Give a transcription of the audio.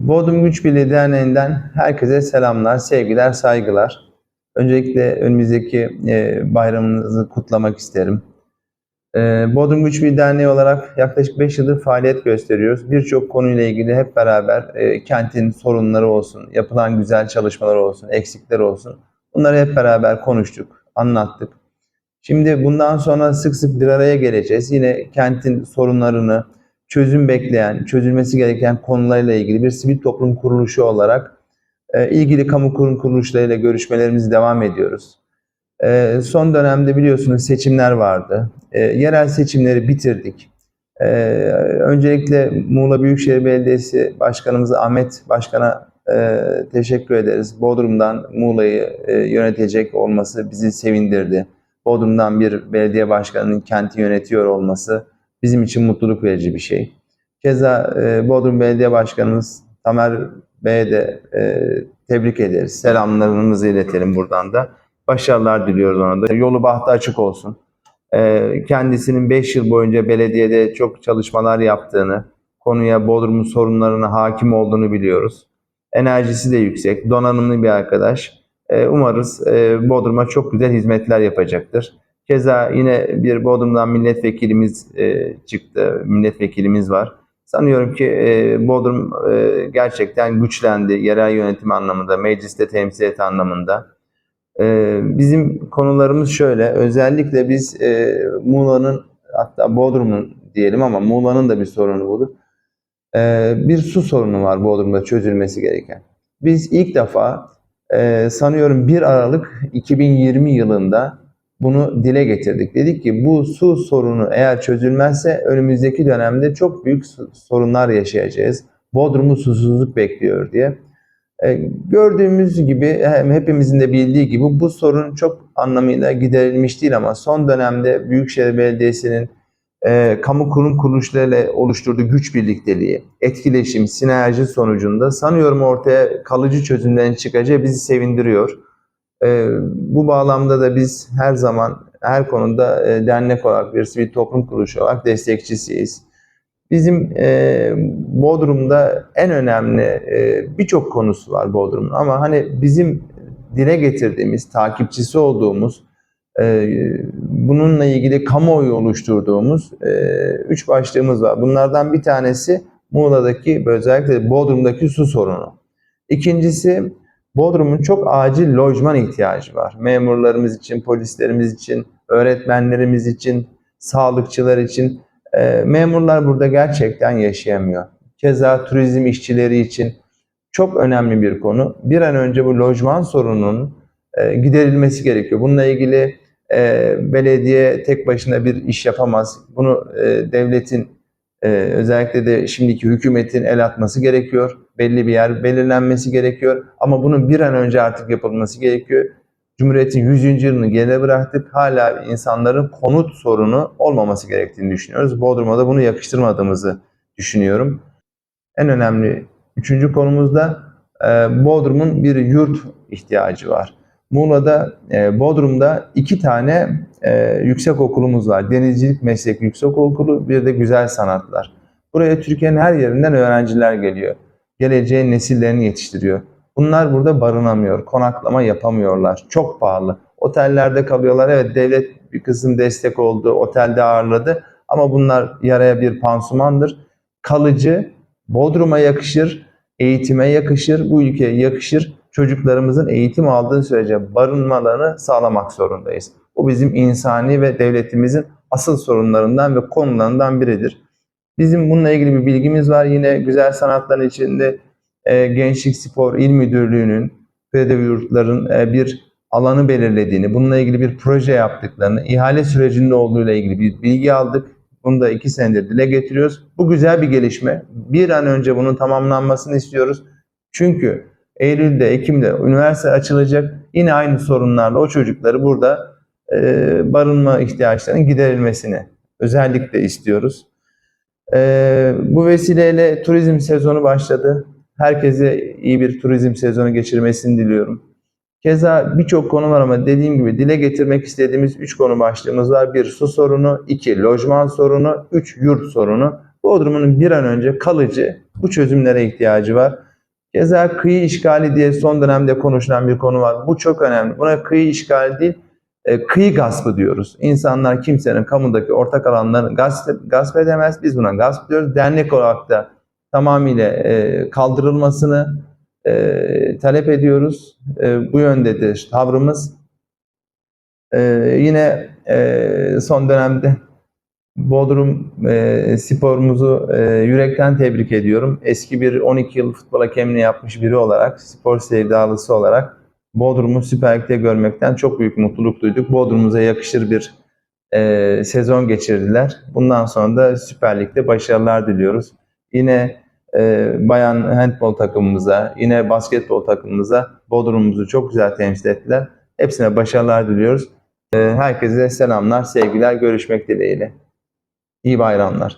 Bodrum Güç Birliği Derneği'nden herkese selamlar, sevgiler, saygılar. Öncelikle önümüzdeki e, bayramınızı kutlamak isterim. E, Bodrum Güç Birliği Derneği olarak yaklaşık 5 yıldır faaliyet gösteriyoruz. Birçok konuyla ilgili hep beraber e, kentin sorunları olsun, yapılan güzel çalışmalar olsun, eksikler olsun. Bunları hep beraber konuştuk, anlattık. Şimdi bundan sonra sık sık bir araya geleceğiz. Yine kentin sorunlarını, çözüm bekleyen, çözülmesi gereken konularla ilgili bir sivil toplum kuruluşu olarak e, ilgili kamu kurum kuruluşlarıyla görüşmelerimizi devam ediyoruz. E, son dönemde biliyorsunuz seçimler vardı. E, yerel seçimleri bitirdik. E, öncelikle Muğla Büyükşehir Belediyesi Başkanımız Ahmet Başkan'a e, teşekkür ederiz. Bodrum'dan Muğla'yı e, yönetecek olması bizi sevindirdi. Bodrum'dan bir belediye başkanının kenti yönetiyor olması bizim için mutluluk verici bir şey. Keza e, Bodrum Belediye Başkanımız Tamer Bey'e de e, tebrik ederiz. Selamlarımızı iletelim buradan da. Başarılar diliyoruz ona da. Yolu bahtı açık olsun. E, kendisinin 5 yıl boyunca belediyede çok çalışmalar yaptığını, konuya Bodrum'un sorunlarına hakim olduğunu biliyoruz. Enerjisi de yüksek, donanımlı bir arkadaş. E, umarız e, Bodrum'a çok güzel hizmetler yapacaktır. Keza yine bir Bodrum'dan milletvekilimiz e, çıktı, milletvekilimiz var. Sanıyorum ki e, Bodrum e, gerçekten güçlendi yerel yönetim anlamında, mecliste temsiliyet anlamında. E, bizim konularımız şöyle, özellikle biz e, Muğla'nın hatta Bodrum'un diyelim ama Muğla'nın da bir sorunu budur. E, bir su sorunu var Bodrum'da çözülmesi gereken. Biz ilk defa e, sanıyorum 1 Aralık 2020 yılında bunu dile getirdik. Dedik ki bu su sorunu eğer çözülmezse önümüzdeki dönemde çok büyük sorunlar yaşayacağız. Bodrum'u susuzluk bekliyor diye. E, gördüğümüz gibi hem hepimizin de bildiği gibi bu sorun çok anlamıyla giderilmiş değil ama son dönemde Büyükşehir Belediyesi'nin e, kamu kurum kuruluşlarıyla oluşturduğu güç birlikteliği, etkileşim, sinerji sonucunda sanıyorum ortaya kalıcı çözümlerin çıkacağı bizi sevindiriyor. E, bu bağlamda da biz her zaman her konuda e, dernek olarak bir sivil toplum kuruluşu olarak destekçisiyiz. Bizim e, Bodrum'da en önemli e, birçok konusu var Bodrum'un ama hani bizim dile getirdiğimiz, takipçisi olduğumuz, e, bununla ilgili kamuoyu oluşturduğumuz e, üç başlığımız var. Bunlardan bir tanesi Muğla'daki özellikle Bodrum'daki su sorunu. İkincisi Bodrum'un çok acil lojman ihtiyacı var. Memurlarımız için, polislerimiz için, öğretmenlerimiz için, sağlıkçılar için. E, memurlar burada gerçekten yaşayamıyor. Keza turizm işçileri için çok önemli bir konu. Bir an önce bu lojman sorununun e, giderilmesi gerekiyor. Bununla ilgili e, belediye tek başına bir iş yapamaz. Bunu e, devletin e, özellikle de şimdiki hükümetin el atması gerekiyor. Belli bir yer belirlenmesi gerekiyor. Ama bunun bir an önce artık yapılması gerekiyor. Cumhuriyet'in 100. yılını geride bıraktık. Hala insanların konut sorunu olmaması gerektiğini düşünüyoruz. Bodrum'a da bunu yakıştırmadığımızı düşünüyorum. En önemli üçüncü konumuzda e, Bodrum'un bir yurt ihtiyacı var. Muğla'da, e, Bodrum'da iki tane e, yüksek okulumuz var. Denizcilik Meslek Yüksek Okulu, bir de Güzel Sanatlar. Buraya Türkiye'nin her yerinden öğrenciler geliyor. Geleceğin nesillerini yetiştiriyor. Bunlar burada barınamıyor, konaklama yapamıyorlar. Çok pahalı. Otellerde kalıyorlar. Evet devlet bir kısım destek oldu, otelde ağırladı. Ama bunlar yaraya bir pansumandır. Kalıcı, Bodrum'a yakışır, eğitime yakışır, bu ülkeye yakışır. Çocuklarımızın eğitim aldığı sürece barınmalarını sağlamak zorundayız. Bu bizim insani ve devletimizin asıl sorunlarından ve konularından biridir. Bizim bununla ilgili bir bilgimiz var. Yine güzel sanatların içinde e, Gençlik Spor İl Müdürlüğü'nün Kredi Yurtların e, bir alanı belirlediğini, bununla ilgili bir proje yaptıklarını, ihale sürecinde olduğuyla ilgili bir bilgi aldık. Bunu da iki senedir dile getiriyoruz. Bu güzel bir gelişme. Bir an önce bunun tamamlanmasını istiyoruz. Çünkü Eylül'de, Ekim'de üniversite açılacak. Yine aynı sorunlarla o çocukları burada e, barınma ihtiyaçlarının giderilmesini özellikle istiyoruz. E, bu vesileyle turizm sezonu başladı. Herkese iyi bir turizm sezonu geçirmesini diliyorum. Keza birçok konu var ama dediğim gibi dile getirmek istediğimiz üç konu başlığımız var. Bir su sorunu, iki lojman sorunu, üç yurt sorunu. Bodrum'un bir an önce kalıcı bu çözümlere ihtiyacı var. Keza kıyı işgali diye son dönemde konuşulan bir konu var. Bu çok önemli. Buna kıyı işgali değil, e, kıyı gaspı diyoruz. İnsanlar kimsenin kamudaki ortak alanlarını gasp, gasp edemez. Biz buna gasp diyoruz. Dernek olarak da tamamıyla e, kaldırılmasını e, talep ediyoruz. E, bu yöndedir tavrımız. E, yine e, son dönemde Bodrum e, sporumuzu e, yürekten tebrik ediyorum. Eski bir 12 yıl futbol hakemliği yapmış biri olarak, spor sevdalısı olarak Bodrum'u Süper Lig'de görmekten çok büyük mutluluk duyduk. Bodrum'umuza yakışır bir e, sezon geçirdiler. Bundan sonra da Süper Lig'de başarılar diliyoruz. Yine e, bayan handbol takımımıza, yine basketbol takımımıza Bodrum'umuzu çok güzel temsil ettiler. Hepsine başarılar diliyoruz. E, herkese selamlar, sevgiler, görüşmek dileğiyle. İyi bayramlar.